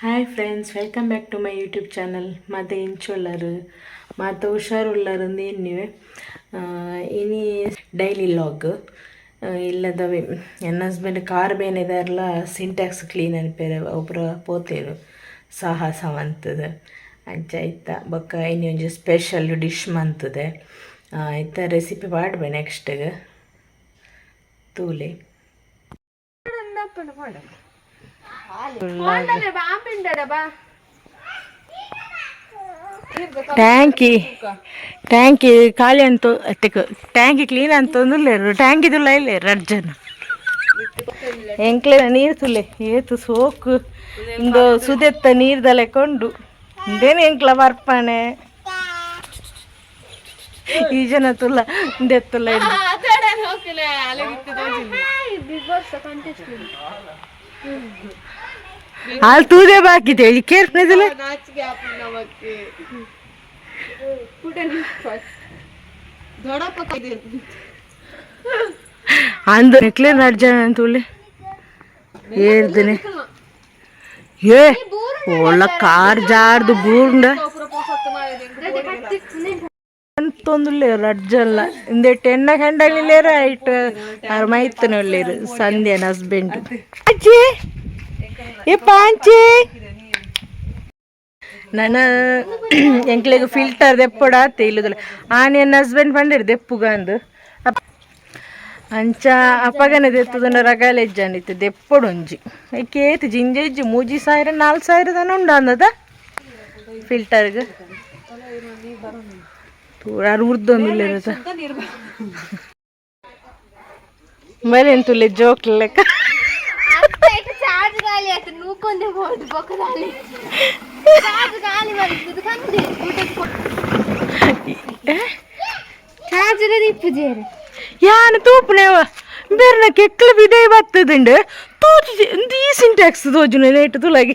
Hi friends welcome back to my YouTube channel ಮತ್ತು ಇಂಚೊಲ್ಲರು ಮತ್ತು ಹುಷಾರುಳ್ಳರು ಏನಿವೆ ಇನಿ ಡೈಲಿ ಲಾಗ್ ಇಲ್ಲದವೆ ನನ್ನ ಹಸ್ಬೆಂಡ್ ಕಾರ್ ಬೇನಿದಾರಲ್ಲ ಸಿಂಟ್ಯಾಕ್ಸ್ ಕ್ಲೀನ್ ಅನ್ಪೇರೆ ಒಬ್ಬರು ಪೋತೇರು ಸಾಹಸವಂತದ ಅಂಚ ಆಯ್ತ ಬೊಕ್ಕ ಇನಿ ಒಂಜಿ ಸ್ಪೆಷಲ್ ಡಿಶ್ ಮಂತದೆ ಆಯ್ತ ರೆಸಿಪಿ ಮಾಡ್ಬೆ ನೆಕ್ಸ್ಟ್ಗೆ ತೂಲೆ ಟ್ಯಾಂಕಿ ಟ್ಯಾಂಕಿ ಖಾಲಿ ಅಂತ ಟ್ಯಾಂಕಿ ಕ್ಲೀನ್ ಅಂತ ಒಂದುಲ್ಲೇರು ಟ್ಯಾಂಕಿದುಲ್ಲ ಇಲ್ಲೇರು ಜನ ಎಂಕ್ಲೆ ನೀರು ತುಲೆ ಏತು ಸೋಕು ಇಂದು ಸುದೆತ್ತ ನೀರ್ದಲೆ ಕೊಂಡು ಇಂದೇನು ಎಂಕ್ಲ ಬರ್ಪಾನೆ ಈ ಜನ ತುಲ್ಲ ಇಂದೆತ್ತಲ್ಲ ಇಲ್ಲ ಹಾಲು ತೂದೆ ಬಾಕಿದೆ ಹೇಳಿ ಅಂದ ಅಂದು ನೆಕ್ಲೆ ನಡ್ಜನ ಅಂತುಳ್ಳಿ ಹೇಳ್ತೀನಿ ಏ ಒಳ್ಳ ಕಾರ್ ಜಾರ್ದು ಬೂಂಡ ಟೆನ್ನ ಕಂಡಲ್ಲಿಲ್ಲೇರು ಐಟ್ ಅವ್ರ ಮೈತನಲ್ಲೇರು ಸಂಧ್ಯನ ಹಸ್ಬೆಂಡ್ ಅಜ್ಜಿ! ಏ ಪಾಂಚಿ ನನ್ನ ಎಂಕ್ಲೆಗ್ ಫಿಲ್ಟರ್ ದೆಪ್ಪಡ ತೇಲುದಿಲ್ಲ ಆನೆ ಎನ್ನ ಹಸ್ಬೆಂಡ್ ಬಂದಿರು ದೆಪ್ಪುಗಂದು ಅಂಚ, ಅಪ್ಪಗನೆ ದೆತ್ತುದಂಡ ರಗಾಲ ಎಜ್ಜಾನಿತ್ತು ದೆಪ್ಪೊಡೊಂಜಿ ಏಕೇತು ಜಿಂಜೆ ಇಜ್ಜಿ, ಮೂಜಿ ಸಾವಿರ ನಾಲ್ಕು ಸಾವಿರ ತನ ಉಂಡ ಅಂದದ? ಫಿಲ್ಟರ್ಗೆ ಪೂರಾ ಊರ್ದೊಂದು ಮರೇನು ತುಲೆ ಜೋಕ್ಲ ಲೆಕ್ಕ? ಯಾನು ತೂಪನೇವ ಬೇರೆ ಕೆಕ್ಕಲು ಬಿದೈ ಬರ್ತದುಂಡು ತೋಚಿ ಈ ಸಿಂಟ್ಯಾಕ್ಸ್ ತೋಜುನ ಲೇಟ್ ತುಲಗೆ.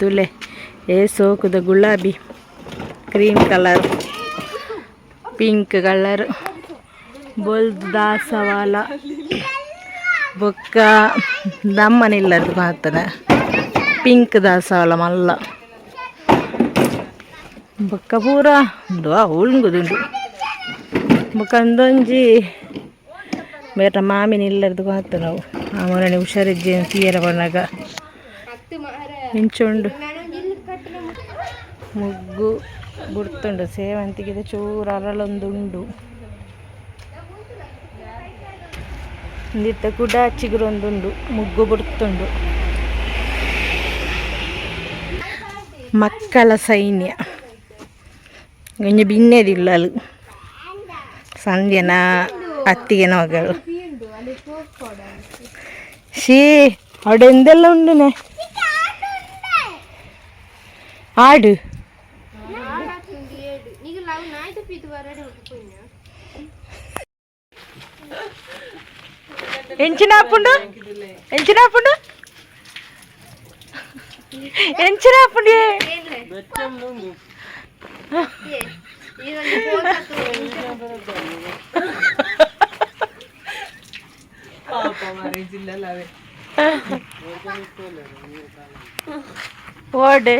ತುಲೆ. ಏ ಸೋಕುದ ಗುಲಾಬಿ ಕ್ರೀಮ್ ಕಲರ್ ಪಿಂಕ್ ಕಲರ್ ಬೊಲ್ದು ದಾಸವಾಲ, ಬೊಕ್ಕ ದಮ್ಮನಿಲ್ಲದು ಮಾತನ ಪಿಂಕ್ ದಾಸವಾಲ ಮಲ್ಲ. ಬೊಕ್ಕ ಪೂರ ಉಂಡು ಉಳ್ಗುದುಂಡು ಬೊಕ್ಕ ಅಂದೊಂಜಿ ಬೇರೆ ಮಾಮಿನ ಇಲ್ಲದ್ದು ಮಾತ ನಾವು. ಆ ಮೊನ್ನೆ ಹುಷಾರಿದ್ದೇನೆ ತೀಯರ ಬಂದಾಗ ಮಿಂಚುಂಡು ಮುಗ್ಗು గుర్తుండు సేవంతికి ಚೂರು ಅರಳೊಂದುಂಡು. ಇಂದಿತ್ತ ಗುಡ ಚಿಗುರೊಂದುಂಡು ಮುಗ್ಗು ಬುಡ್ತುಂಡು ಮಕ್ಕಳ ಸೈನ್ಯ. ಗೊಂಜ ಬಿನ್ನೇದಿಲ್ಲ ಅಲ್ಲಿ. ಸಂಜೆನ ಅತ್ತಿಗೆನ ಮಗಳು ಶೀ ಅಡೆಂದೆಲ್ಲ ಉಂಡುನೆ. ಆಡು. ఎంచినాపుండు ఎంచినాపుండు ఎంచినాపుండు ಓಡೆ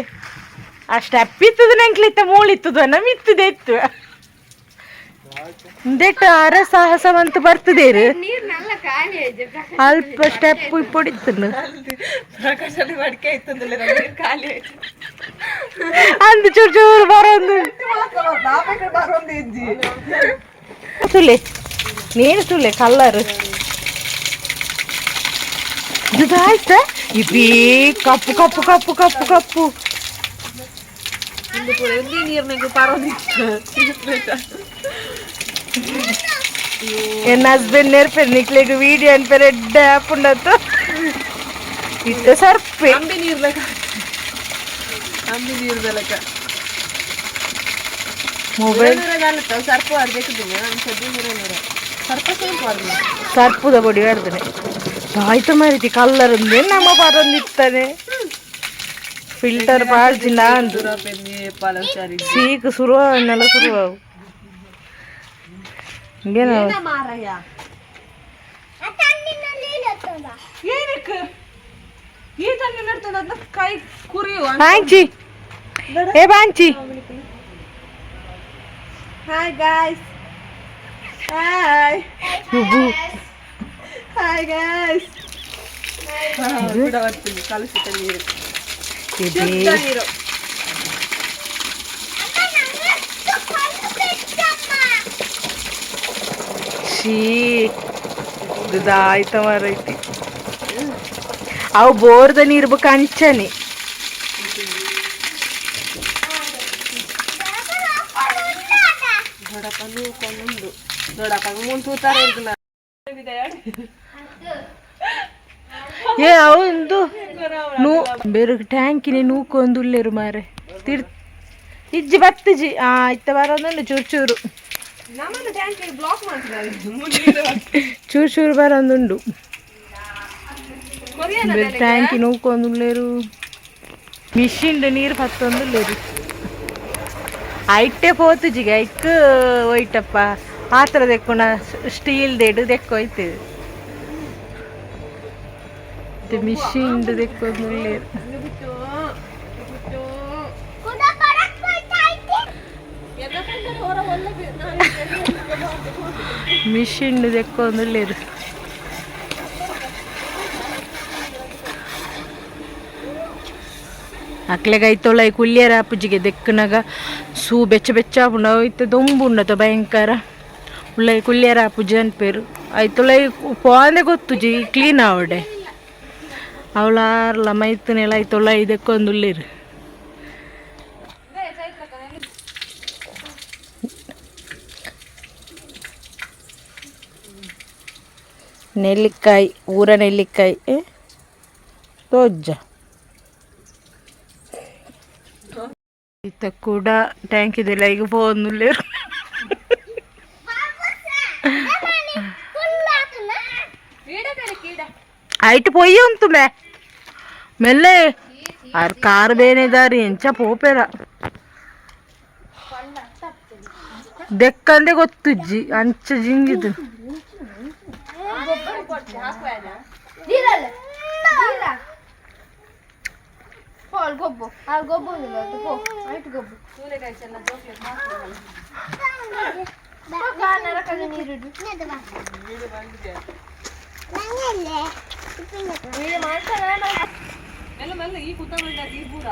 ಆ ಸ್ಟೆಪ್ ಇತ್ತದ ನಂಕ್ಲಿತ್ತ ಮೂಳಿತ್ತದ ನಮಿತ್ತದ ಎತ್ತು ಇಂದೆಟ್ಟು ಅರ ಸಾಹಸವಂತ ಬರ್ತದೇರು ನೀರ್ ನಲ್ಲ ಖಾಲಿ ಆಯ್ತು ಅಲ್ಪ ಸ್ಟೆಪ್ ಪೊಡಿತನು ಅಂದು ಚೂರು ಚೂರು ಬರೋದು ಸುಲೆ ನೀನು ಸುಲೆ ಕಲ್ಲರು ಇದು ಆಯ್ತ ಇದೇ ಕಪ್ಪು ಕಪ್ಪು ಕಪ್ಪು ಕಪ್ಪು ಕಪ್ಪು એન ಹಸ್ಬೆಂಡ್ ને ફેર નીકળે કે વીડિયો ಇತ್ತ ફેર એડે ಅಂಬಿ ಬೇಕ? ಅಂಬಿ ಬೇಕ? ಮೊಬೈಲ್ ಸರ್ಪದ ಬಡಿ ಆಯ್ತು ಮಾರಿತಿ ಕಲ್ಲರ್ ಒಂದೇ ನಮ್ಮ ಪಾರೊಂದಿತ್ತಾನೆ ಫಿಲ್ಟರ್ ಪಾಡ್ಜಿಲ್ಲ ಅಂತ ಸೀಕ್ ಶುರು ಅನ್ನೆಲ್ಲ ಈ ತಣ್ಣಿನ ಹಿಡ್ಕೊಂಡು ಅದನ್ನ ಕೈ ಕುರಿಯು ಬಾಂಚಿ ಏ ಬಾಂಚಿ hi guys hi hi guys ಬಿಡವರ್ತೀನಿ ಕಲಸಿತ ನೀರು ನೀರು ಶೀ ಇದಾಯ್ತ ಮಾರೈತಿ. ಅವು ಬೋರ್ದ ನೀರು ಬೇಕು ಅಂಚನೆ ಏ ಅವಂದು. ನೂ ಬೇರೆ ಟ್ಯಾಂಕಿನಿ ನೂಕೊಂದುಲ್ಲೇರು ಮಾರೆ. ತಿರ್ ಇಜ್ಜಿ ಬತ್ತಿಜಿ ಆ ಇತ್ತ ಬರೋದಂಡು ಚೂರು ಚೂರು. ನಮ್ಮನ್ನು ಟ್ಯಾಂಕ್ ಬ್ಲಾಕ್ ಮಾಡ್ತಿದ್ದಾರೆ ಚೂರು ಚೂರು ಬರೋದುಂಡು ಬೇರೆ ಟ್ಯಾಂಕಿ ನೂಕೊಂದುಲ್ಲೇರು ಮಿಷಿಂಡ್ ನೀರು ಪತ್ತೊಂದುಲ್ಲೇರು ಐಟ್ಟೆ ಪೋತುಜಿಗೆ ಐಕ್ ಒಯ್ಟಪ್ಪ ಆ ಥರ ತೆಕ್ಕೋಣ ಸ್ಟೀಲ್ ದೇಡು ತೆಕ್ಕೋಯ್ತು ಮಿಷಿಂಡ್ ತೆಕ್ಕೊಂದುಲ್ಲೇರು ಮಿಷಿಂಡ್ ತೆಕ್ಕೊಂದುಲ್ಲೇರು ಅಕ್ಲೆಗ ಐತೊಳ ಕುಲ್ಯರ ಅಪ್ಪುಜಿಗೆ ದೆಕ್ಕನಾಗ ಸೂ ಬೆಚ್ಚ ಬೆಚ್ಚ ಉಂಡ ಐತೆ ದೊಂಬು ಉಂಡತ ಭಯಂಕರ. ಉಳ್ಳ ಕುಲ್ಯರ ಅಪ್ಪುಜಿ ಅನ್ಪೇರು ಐತೊಳ ಪೋಂದೆ ಗೊತ್ತುಜಿ ಕ್ಲೀನ್ ಆವಡೆ. ಅವಳಾರ್ಲ ಮೈತನೆಲ್ಲ ಐತೊಳ ಇದಕ್ಕೊಂದುಳ್ಳೇರು ನೆಲ್ಲಿಕಾಯಿ ಊರ ನೆಲ್ಲಿಕಾಯಿ ಏ? ತೋಜ್ಜ ಇತ್ತ ಕೂಡ ಟ್ಯಾಂಕ್ ಇದೆಲ್ಲ ಈಗ ಫೋನುಲ್ಲೇರು ಐಟ್ ಪೊಯ್ಯ ಉಂಟು ಮೇ ಮೆಲ್ಲೆ ಆರ್ ಕಾರ್ ಬೇನೆ ದಾರಿ ಎಂಚ ಪೋಪೆರ ದೆಕ್ಕಂದೆ ಗೊತ್ತುಜ್ಜಿ ಅಂಚ ಜಿಂಗಿದು ગોબર પડશે હાકવા એના ધીરલ ધીરા પોલ ગોબો આ ગોબો ને તો પો આઈટ ગોબો તુરે કઈ છે ના ચોકલેટ માખી તો ગાના રખાને નીરડુ ને દવા નીરડુ બાંધી દે બાંગલે ನೀರು ಮಾಡ್ತಾರ ಮೆಲ್ಲ ಮೆಲ್ಲ ಈ ಕೂತ ಬಿಡ ಈ ಪೂರ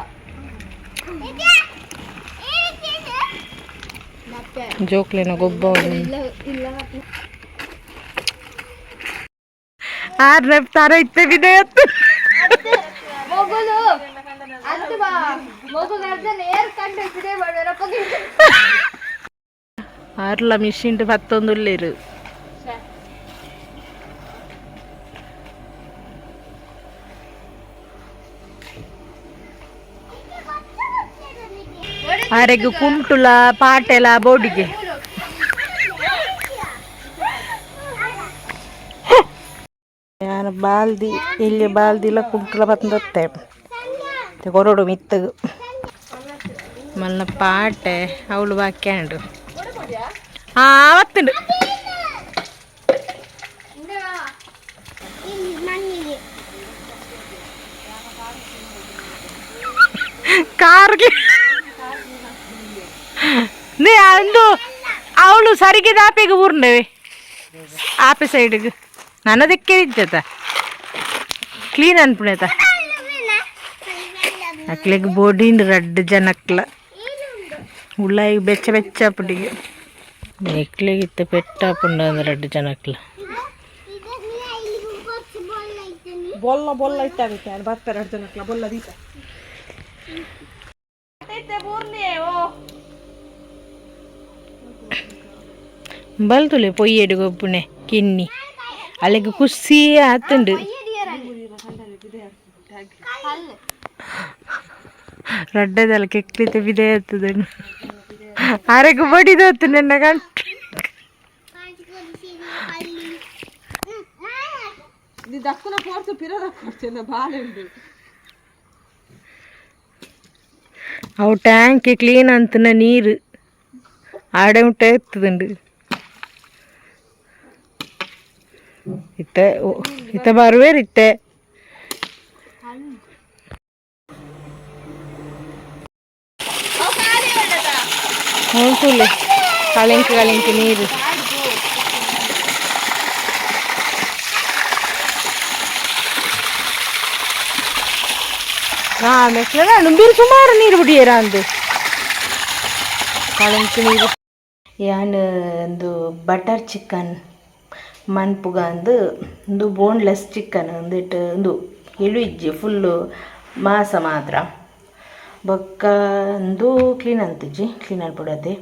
ಜೋಕ್ಲೇನ ಗೊಬ್ಬ ಇಲ್ಲ ಇಲ್ಲ ಆರ್ನೆ ತರ ಇತ್ತೆ ವಿಧೇಯತ್ತು ಮೊಗಲು ಅಂತ ಬಾ ಮೊಗಲು ಅರ್ಧ ನೇರ್ ಕಂಡು ಇದ್ರೆ ಬಡವರ ಆರ್ಲ ಮಿಷಿನ್ ಪತ್ತೊಂದುಲ್ಲೇರು ಆರೆಗ್ ಕುಂಟುಲ ಪಾಟೆಲ ಬೋಡಿಗೆ ಯಾನ ಬಾಲ್ದಿ ಇಲ್ಲಿ ಬಾಲ್ದಿಲ ಕುಂಟುಲ ಬಂದತ್ತೆ ಕೊರಡು ಮಿತ್ತಗು ಮಲ್ಲ ಪಾಟೆ ಅವಳು ಬಾಕ್ಯಾಂಡು ಹಾ ಅವತ್ತುಂಡು ಕಾರ್ಗೆ ನೀ ಅಂದು ಅವಳು ಸರಿಗೆ ಆಪೆಗೆ ಊರ್ನವೆ ಆಪೆ ಸೈಡ್ಗೆ ನನ್ನದಕ್ಕೆ ಇದ್ದತ ಕ್ಲೀನ್ ಅನ್ಪುಣೇತ ಅಕ್ಲೆಗ್ ಬೋಡಿಂಡ್ ರಡ್ಡ್ ಜನಕ್ಲ. ಉಳ್ಳಾಗಿ ಬೆಚ್ಚ ಬೆಚ್ಚ ಪುಡಿಗೆ. ಎಕ್ಲೆಗಿತ್ತ ಪೆಟ್ಟ ಪುಂಡ ರಡ್ಡ್ ಜನಕ್ಲ. ಬೊಲ್ಲ ಬೊಲ್ಲ ಇಟ್ಟಾಗುತ್ತೆ ಬರ್ತಾರೆ ಎರಡು ಜನಕ್ಲ. ಬೊಲ್ಲ ಬಲ್ತುಲೆ ಪೊಯ್ಯೆಡು ಗೊಬ್ಬುನೆ ಕಿನ್ನಿ. ಅಲ್ಲಿಗೆ ಖುಷಿ ಆತುಂಡು ರಡ್ಡದಲ್ಲ ಕೆಕ್ಲಿತೆ ಬಿದೆ ಆತದ ಆರೆಗೆ ಬಡಿದೋತು ನನ್ನ ಗಂಟು. ಇದು ದಕ್ಕನ ಪೋರ್ತು ಪಿರದ ಕೊಡ್ತೇನೆ ಬಾಳೆ ಉಂಟು ಅವು ಟ್ಯಾಂಕ್ ಕ್ಲೀನ್ ಅಂತನ ನೀರು ಆಡೆ ಮುಟ್ಟ ಎತ್ತದುಂಡು. ಇತ್ತ ಓ, ಉಂಟುಲೆ ಕಳಿಂಕ ಕಳೆಂಕಿ ನೀರು ಹಾ ಮೆಟ್ಲ ನುಂಬಿರು ಸುಮಾರು ನೀರು ಬಿಡಿಯರ ಅಂದು ಕಳೆಂಕಿ ನೀರು ಯಾನ್ ಒಂದು ಬಟರ್ ಚಿಕನ್ ಮನ್ಪುಗ ಅಂದು ಒಂದು ಬೋನ್ಲೆಸ್ ಚಿಕನ್ ಅಂದಿಟ್ಟು ಒಂದು ಎಳು ಇಜ್ಜಿ ಫುಲ್ಲು ಮಾಸ ಮಾತ್ರ ಬೊಕ್ಕ ಉಂದು ಕ್ಲೀನ್ ಅಂತಿಜ್ಜಿ ಕ್ಲೀನ್ ಅನ್ಬಿಡತ್ತೆ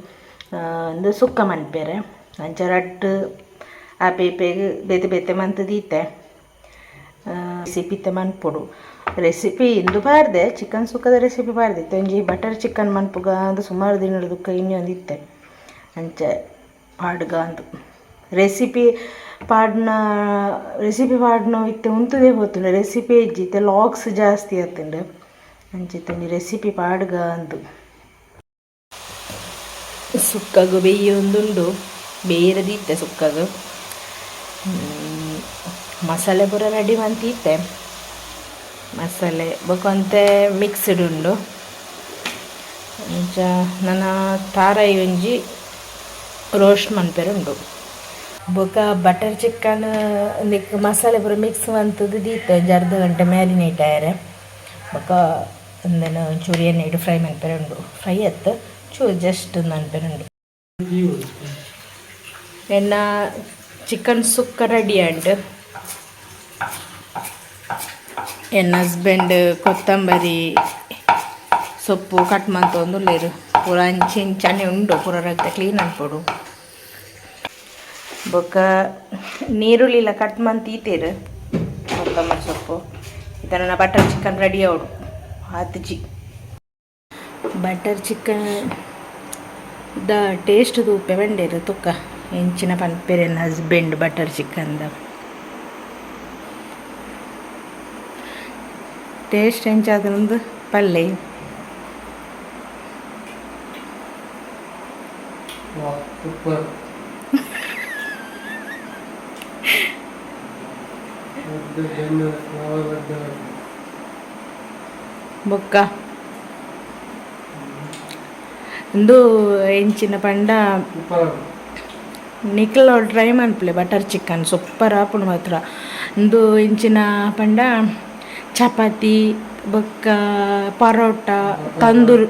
ಒಂದು ಸುಕ್ಕ ಮನ್ಪೇರೆ. ಅಂಚ ರಟ್ಟು ಆಪೆ ಇಪೆಗ್ ಬೇತೆ ಬೇತೆ ಮಂತ್ ದೀತೆ ರೆಸಿಪಿತೆ ಮನ್ಪೊಡು. ರೆಸಿಪಿ ಇಂದು ಬಾರ್ದೆ ಚಿಕನ್ ಸುಕ್ಕದ ರೆಸಿಪಿ ಬಾರ್ದಿತ್ತು. ಒಂಜಿ ಬಟರ್ ಚಿಕನ್ ಮನ್ಪುಗ ಅಂದು ಸುಮಾರು ದಿನದಕ್ಕ ಇನ್ನೊಂದು ಇತ್ತೆ. ಅಂಚೆ ಪಾಡ್ಗ ಅಂದು. ರೆಸಿಪಿ ಪಾಡ್ನ ರೆಸಿಪಿ ಪಾಡ್ನ ಇತ್ತೆ ಉಂತದೇ ಹೋತುಂಡು. ರೆಸಿಪಿ ಇಜ್ಜಿತ್ತೆ ಲಾಕ್ಸ್ ಜಾಸ್ತಿ ಆತುಂಡು. ಅಂಚಿತ್ತೊಂದು ರೆಸಿಪಿ ಪಾಡ್ಗ ಅಂದು. ಸುಕ್ಕಗು ಬೇಯೊಂದುಂಡು ಬೇಯರದಿತ್ತೆ ಸುಕ್ಕಗು. ಹ್ಮ್, ಮಸಾಲೆ ಪೂರ ರೆಡಿ ಮಂತೀತೆ ಮಸಾಲೆ ಬೊಕೊಂತೆ ಮಿಕ್ಸ್ಡ್ ಉಂಡು ಅಂಚ ನನ್ನ ತಾರಾಯಿ ಒಂಜಿ ರೋಸ್ಟ್ ಮನ್ಪೆರ ಉಂಡು ಬೊಕ ಬಟರ್ ಚಿಕನ್ ಮಸಾಲೆ ಪೂರ ಮಿಕ್ಸ್ ಮಂತದ್ದು ದೀತೆ ಒಂಜಿ ಅರ್ಧ ಗಂಟೆ ಮ್ಯಾರಿನೇಟ್ ಆಯರೆ. ಬೊಕ ಒಂದೆನ ಒಂಚೂರು ಇಟ್ಟು ಫ್ರೈ ಮಾಡ್ತಾರೆ ಉಂಡು ಫ್ರೈ ಎತ್ತ ಚೂರು ಜಸ್ಟ್ ಮನ್ಪೆರ ಉಂಡು ಎನ್ನ ಚಿಕನ್ ಸುಕ್ಕ ರೆಡಿ ಆಂಡ್ ಎನ್ನ ಹಸ್ಬೆಂಡ್ ಕೊತ್ತಂಬರಿ ಸೊಪ್ಪು ಕಟ್ ಮಂತೊಂದುಲ್ಲೆರ್ ಪೂರ ಅಂಚಿ ಇಂಚನೆ ಉಂಡು ಪೂರ ರಕ್ತ ಕ್ಲೀನ್ ಅನ್ಪೊಡು ಬೊಕ್ಕ ನೀರುಳ್ಳಿಲ್ಲ ಕಟ್ ಮಂತ್ ಈತೇರು ಕೊತ್ತಂಬರಿ ಸೊಪ್ಪು ಇದನ್ನ ಬಟರ್ ಚಿಕನ್ ರೆಡಿ ಆವಡು ಆತಜಿ ಬಟರ್ ಚಿಕನ್ ದ ಟೇಸ್ಟ್ ತೂಪೆ ಬಂಡೇರು ತುಕ್ಕ ಹೆಂಚಿನ ಪನ್ಪೆರೆ ಹಸ್ಬೆಂಡ್ ಬಟರ್ ಚಿಕನ್ದ ಟೇಸ್ಟ್ ಹೆಂಚಾದ್ರಂದು ಪಲ್ಲೆ ಸೂಪರ್ ಬೊಕ್ಕ. ಇಂದು ಹೆಂಚಿನ ಪಂಡ? ನಿಖಲ್ ಟ್ರೈ ಮನ್ಪ್ಲೆ ಬಟರ್ ಚಿಕನ್ ಸೂಪರ್ ಆಪುಂಡು ಮಾತ್ರ. ಇಂದು ಇಂಚಿನ ಪಂಡ? ಚಪಾತಿ, ಬೊಕ್ಕ ಪರೋಟ, ತಂದೂರ್,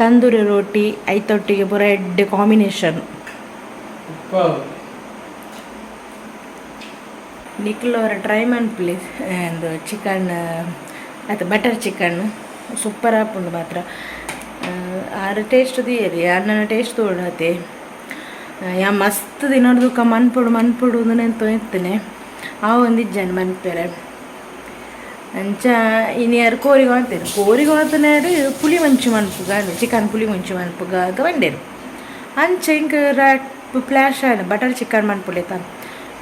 ತಂದೂರಿ ರೋಟಿ ಐತೊಟ್ಟಿಗೆ ಪೂರ ಎಡ್ಡೆ ಕಾಂಬಿನೇಷನ್ ನಿಖಿಲ್ ಅವರ ಟ್ರೈ ಮನ್ಪ್ಲೆ ಒಂದು ಚಿಕನ್ ಅದು ಬಟರ್ ಚಿಕನ್ ಸೂಪರ್ ಆಪುಂಡು ಮಾತ್ರ. ಆರು ಟೇಸ್ಟ್ ದಿಯರಿ ಅನ್ನನ ಟೇಸ್ಟ್ ತೋಡತೆ ಯಾ ಮಸ್ತ್ ದಿನಡ್ದುಕ ಮನ್ಪುಡು ಮನ್ಪುಡು ಅಂದ್ರೆ ಎತ್ತನೆ ಆ ಒಂದು ಇಜ್ಜಾನೆ ಮನ್ಪೆರೆ. ಅಂಚ ಯಾರು ಕೋರಿಗೆ ಹೋಗ್ತೇನೆ ಕೋರಿಗೆ ಮಾಡ್ತಾನೆ ಪುಳಿ ಮಂಚು ಮನ್ಪುಗ ಚಿಕನ್ ಪುಳಿ ಮಂಚು ಮನ್ಪುಗ ಅದು ಬಂಡೇರು ಅಂಚ ಇಂಕ ಫ್ಲ್ಯಾಶ್ ಆಯ್ತು ಬಟರ್ ಚಿಕನ್ ಮನ್ಪುಳೆ ತಾನು.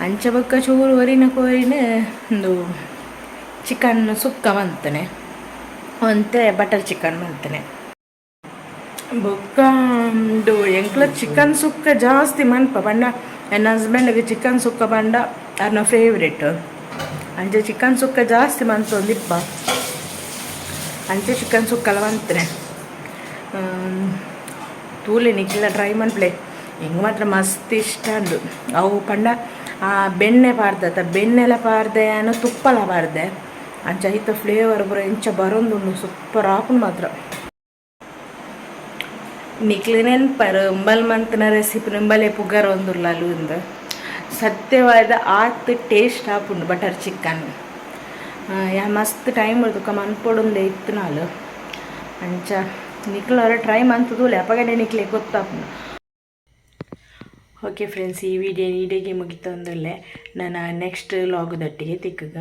ಅಂಚ ಬೊಕ್ಕ ಚೂರು ವರಿನ ಕೋರಿನ, ಒಂದು ಚಿಕನ್ ಸುಕ್ಕ ಮಾಡ್ತೇನೆ. ಮತ್ತು ಬಟರ್ ಚಿಕನ್ ಮಾಡ್ತೇನೆ. ಬೊಕ್ಕಂಡು ಎಂಕ್ಲ ಚಿಕನ್ ಸುಕ್ಕ ಜಾಸ್ತಿ ಮನ್ಪ ಪಂಡ ನನ್ನ ಹಸ್ಬೆಂಡಿಗೆ ಚಿಕನ್ ಸುಕ್ಕ ಪಂಡ ಅನ್ನ ಫೇವ್ರೇಟ್ ಅಂಚೆ ಚಿಕನ್ ಸುಕ್ಕ ಜಾಸ್ತಿ ಮನ್ಸೊಂದಿಪ್ಪ ಅಂಚೆ ಚಿಕನ್ ಸುಕ್ಕಲ್ಲ ಮಂತ್ರೆ ತೂಲೆ ನಿಕ್ಕಿಲ್ಲ ಟ್ರೈ ಮನ್ಪ್ಲೆ ಹೆಂಗೆ ಮಾತ್ರ ಮಸ್ತ್ ಇಷ್ಟ ಅಂದು. ಅವು ಪಂಡ ಬೆಣ್ಣೆ ಪಾರ್ದ ಬೆಣ್ಣೆಲ್ಲ ಪಾರ್ದೆ ಅನ್ನೋ ತುಪ್ಪಲ ಪಾರ್ದೆ. ಅಂಚ ಐತ ಫ್ಲೇವರ್ ಪೂರ ಇಂಚ ಬರೊಂದುಂಡು ಸೂಪರ್ ಆಪುಂಡು ಮಾತ್ರ. ನಿಕ್ಲಿ ಪರಂಬಲ್ ಮಂತ್ನ ಮಂತನ ರೆಸಿಪಿ ನಿಂಬಲೆ ಪುಗರ್ ಒಂದುರ್ಲಾಲು ಇಂದ. ಸತ್ಯವಾದ ಆತ್ ಟೇಸ್ಟ್ ಆಪುಂಡು ಬಟರ್ ಚಿಕನ್ ಯಾ ಮಸ್ತ್ ಟೈಮ್ ಹಿಡ್ದುಕ ಮನ್ಪೊಡುಂದೆ ಇತ್ತು ನಾಲ್. ಅಂಚ ನಿಕ್ಲವರ ಟ್ರೈ ಮಂತದೂಲೆ ಅಪಗಡೆ ನಿಕ್ಲೆ ಗೊತ್ತಾಪುಂಡು ಓಕೆ ಫ್ರೆಂಡ್ಸ್ ಈ ವಿಡಿಯೋ ನೀಡಿಗೆ ಮುಗಿತಂದಲ್ಲೇ. ನಾನು ನೆಕ್ಸ್ಟ್ ಲಾಗ್ದೊಟ್ಟಿಗೆ ತಿಕ್ಕಗ.